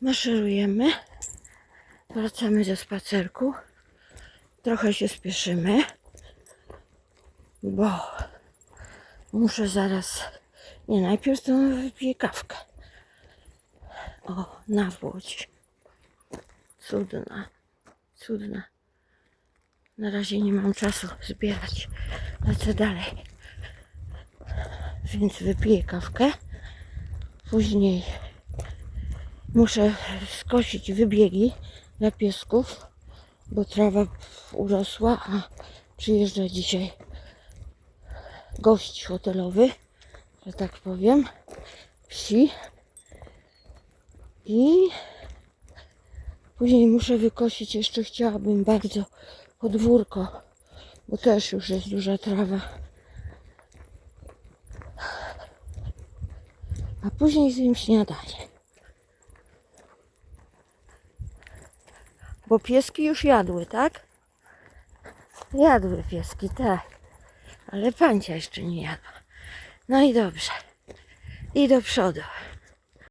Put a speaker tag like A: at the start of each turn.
A: Maszerujemy. Wracamy ze spacerku. Trochę się spieszymy, bo muszę zaraz. Nie, najpierw to wypiję kawkę. O, nawłoć. Cudna, cudna. Na razie nie mam czasu zbierać. Lecę dalej. Więc wypiję kawkę. Później muszę skosić wybiegi dla piesków, bo trawa urosła, a przyjeżdża dzisiaj gość hotelowy, że tak powiem, wsi. I później muszę wykosić jeszcze chciałabym bardzo podwórko, bo też już jest duża trawa. A później zjem śniadanie. Bo pieski już jadły, tak? Jadły pieski, tak. Ale pancia jeszcze nie jadła. No i dobrze. I do przodu.